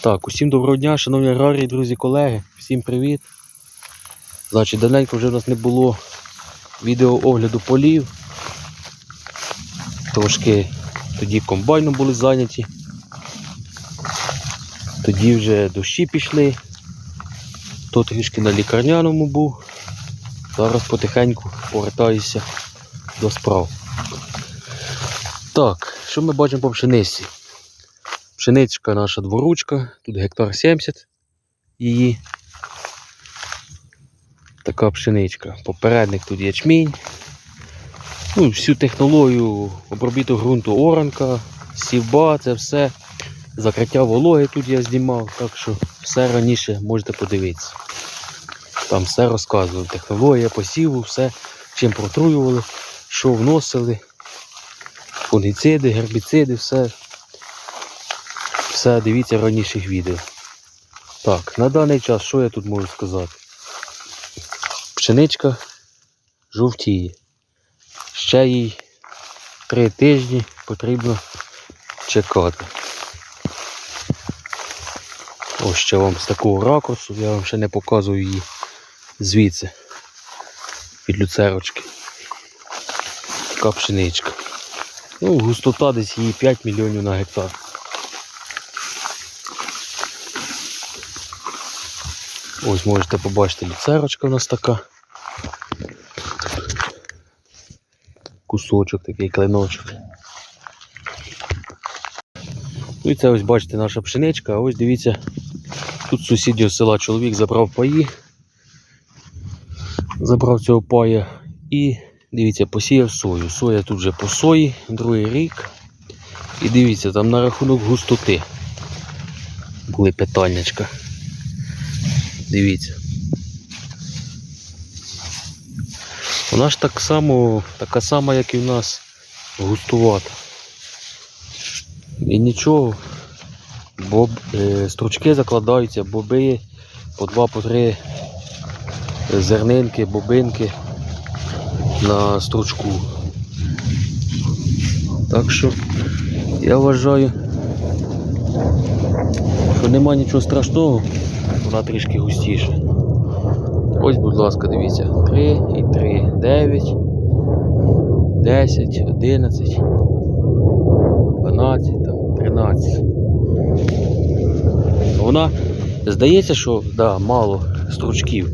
Так, усім доброго дня, шановні аграрії, друзі, колеги, всім привіт. Значить, давненько вже в нас не було відео огляду полів. Трошки тоді комбайном були зайняті. Тоді вже дощі пішли. То трішки на лікарняному був. Зараз потихеньку повертаюся до справ. Так, що ми бачимо по пшениці? Пшеничка наша дворучка, тут гектар 70 її. Така пшеничка. Попередник тут ячмінь. Ну, всю технологію обробіту ґрунту оранка, сівба, це все. Закриття вологи тут я знімав, так що все раніше можете подивитися. Там все розказував. Технологія посіву, все, чим протруювали, що вносили, фунгіциди, гербіциди, все. Все, дивіться раніших відео. Так, на даний час що я тут можу сказати? Пшеничка жовтіє. Ще їй три тижні потрібно чекати. Ось ще вам з такого ракурсу, я вам ще не показую її звідси. Від люцерочки. Така пшеничка. Ну, густота десь її 5 мільйонів на гектар. Ось можете побачити люцерочка у нас така. Кусочок такий клиночок. Ну і це ось бачите наша пшеничка, а ось дивіться, тут сусідів села чоловік забрав паї. Забрав цього пая і дивіться, посіяв сою. Соя тут вже по сої, другий рік. І дивіться, там на рахунок густоти були питаннячка. Дивіться. Вона ж так само, така сама, як і в нас густувата. І нічого, боб, е, стручки закладаються, боби по два, по три зернинки, бобинки на стручку. Так що я вважаю, що нема нічого страшного вона трішки густіша. Ось, будь ласка, дивіться. 3 і 3, 9, 10, 11, 12, там, 13. Вона здається, що да, мало стручків.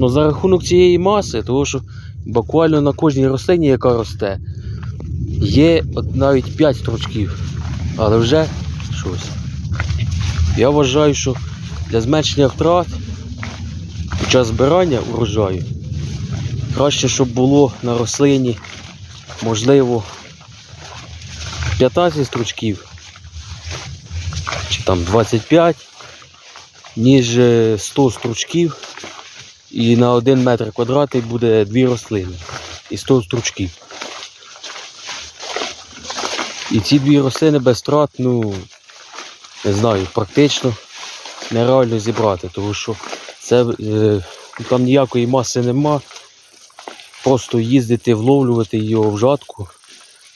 Ну за рахунок цієї маси, тому що буквально на кожній рослині, яка росте, є от навіть 5 стручків. Але вже щось. Я вважаю, що для зменшення втрат під час збирання урожаю. Краще, щоб було на рослині можливо 15 стручків чи там 25, ніж е, 100 стручків. І на 1 метр квадратний буде дві рослини і 100 стручків. І ці дві рослини без втрат, ну, не знаю, практично нереально зібрати, тому що це е, там ніякої маси нема. Просто їздити, вловлювати його в жатку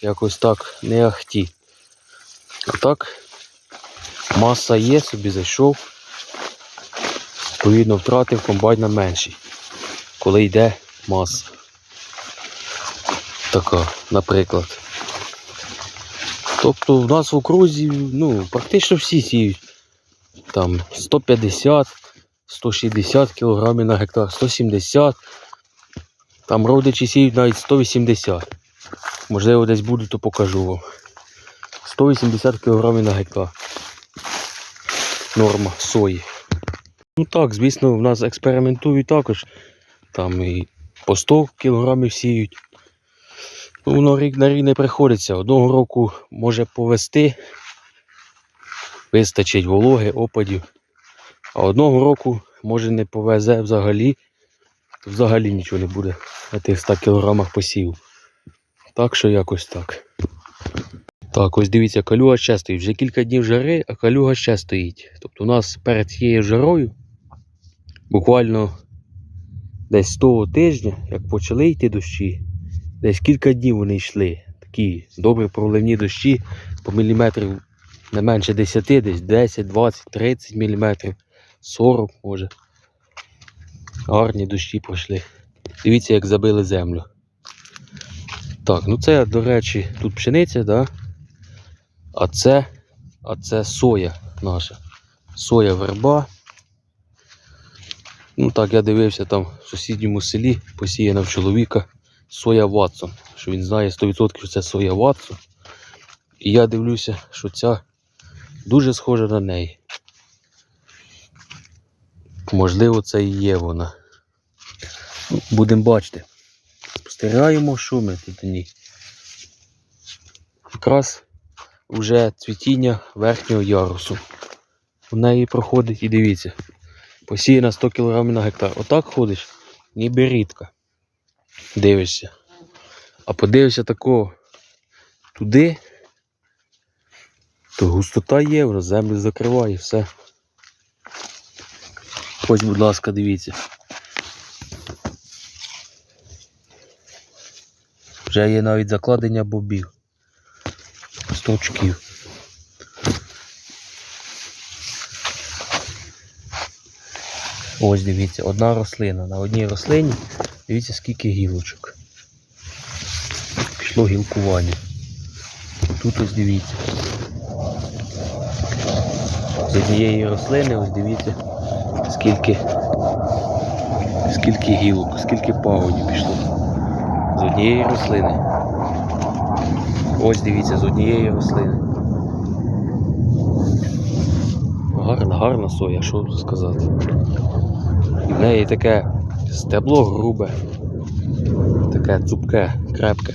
якось так не ахті. А так, маса є, собі зайшов. Відповідно, втратив комбайна менший, коли йде маса. Така, наприклад. Тобто в нас в окрузі ну, практично всі сіють там 150, 160 кг на гектар, 170. Там родичі сіють навіть 180. Можливо, десь буду, то покажу вам. 180 кг на гектар. Норма сої. Ну так, звісно, в нас експериментують також. Там і по 100 кг сіють. Ну, воно рік на рік не приходиться. Одного року може повести, вистачить вологи, опадів. А одного року може не повезе взагалі, то взагалі нічого не буде на тих 100 кілограмах посів. Так що якось так. Так, ось дивіться, калюга ще стоїть. Вже кілька днів жари, а калюга ще стоїть. Тобто у нас перед цією жарою буквально десь з того тижня, як почали йти дощі, десь кілька днів вони йшли. Такі добрі проливні дощі по міліметрів не менше 10, десь 10, 20, 30 мм, 40 може. Гарні дощі пройшли. Дивіться, як забили землю. Так, ну це, до речі, тут пшениця, да? а це, а це соя наша. Соя верба. Ну так, я дивився там в сусідньому селі, посіяна в чоловіка соя Ватсон. Що він знає 100% що це соя Ватсон. І я дивлюся, що ця дуже схожа на неї. Можливо, це і є вона. Будемо бачити. Спостерігаємо, що ми тут ні. Якраз вже цвітіння верхнього ярусу. У неї проходить і дивіться. Посіяна 100 кг на гектар. Отак ходиш, ніби рідка. Дивишся. А подивишся такого туди, то густота є, воно землю закриває, все. Ось, будь ласка, дивіться. Вже є навіть закладення бобів. Стручків. Ось дивіться, одна рослина. На одній рослині дивіться скільки гілочок. Пішло гілкування. Тут ось дивіться. З однієї рослини ось дивіться скільки, скільки гілок, скільки пагонів пішло. З однієї рослини. Ось дивіться, з однієї рослини. Гарна, гарна соя, що тут сказати. В неї таке стебло грубе, таке цупке, крепке.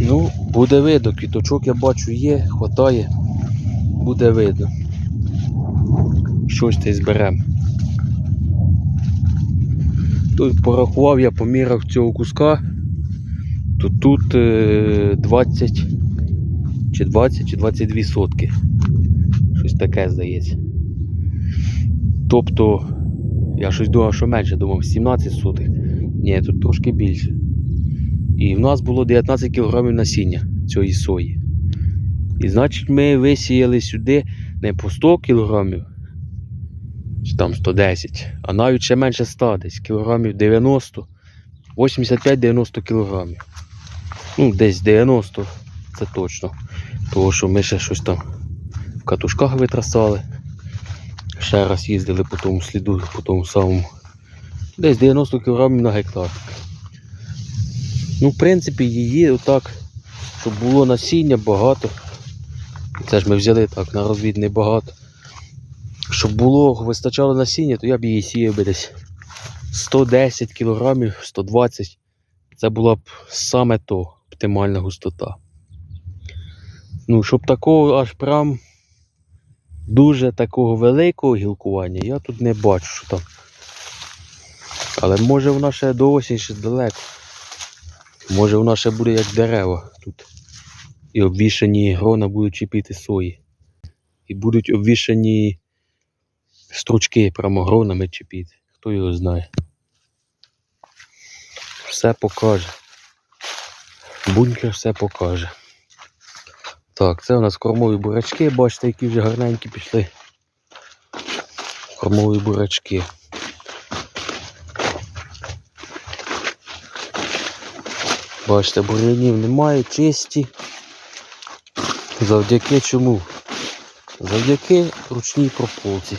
Ну, буде видно, квіточок я бачу є, хватає, буде видно. Щось й зберемо. Тут порахував я по цього куска, то тут е, 20 чи 20 чи 22 сотки. Щось таке здається. Тобто, я щось думав, що менше, думав 17 сотих. Ні, тут трошки більше. І в нас було 19 кг насіння цієї сої. І значить ми висіяли сюди не по 100 кг, чи там 110, а навіть ще менше 100, десь кілограмів 90, 85-90 кілограмів. Ну, десь 90, це точно. Тому що ми ще щось там в катушках витрасали. Ще раз їздили по тому сліду, по тому самому. Десь 90 кг на гектар. Ну, в принципі, її отак, щоб було насіння багато. Це ж ми взяли так, на розвід небагато. Щоб було, вистачало насіння, то я б її сіяв би десь 110 кг, 120 Це була б саме то оптимальна густота. Ну, щоб такого аж прям дуже такого великого гілкування я тут не бачу, що там. Але може вона ще до осінь ще далеко. Може вона ще буде як дерева. І обвішані грона будуть чіпити сої. І будуть обвішані стручки прямо гронами чіпити. Хто його знає. Все покаже. Бункер все покаже. Так, це у нас кормові бурячки, бачите, які вже гарненькі пішли. Кормові бурячки. Бачите, бур'янів немає, чисті. Завдяки чому? Завдяки ручній прополці.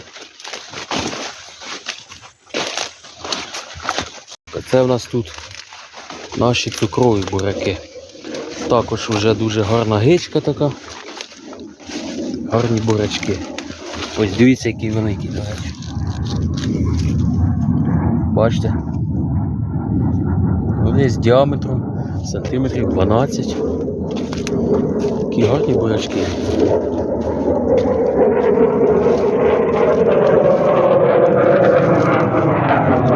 Це в нас тут наші цукрові буряки. Також вже дуже гарна гичка така. Гарні бурячки. Ось дивіться, які великі, до. Бачите? Вони з діаметром сантиметрів 12. Такі гарні бурячки.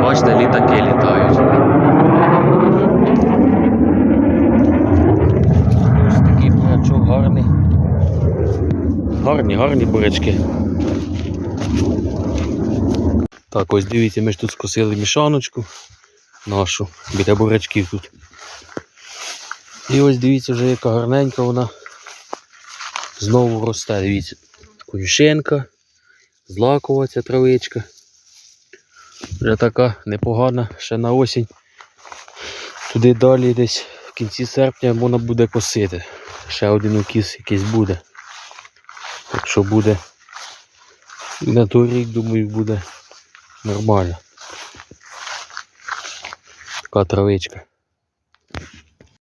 Бачите, літаки літають. Ось такий бурячок гарний. Гарні, гарні бурячки. Так, ось дивіться, ми ж тут скосили мішаночку нашу, біля бурячків тут. І ось дивіться вже яка гарненька вона. Знову росте. Дивіться, конюшенка, злакова ця травичка. Вже така непогана, ще на осінь. Туди далі десь в кінці серпня можна буде косити. Ще один укіс якийсь буде. Так що буде. На той рік, думаю, буде нормально. Така травичка.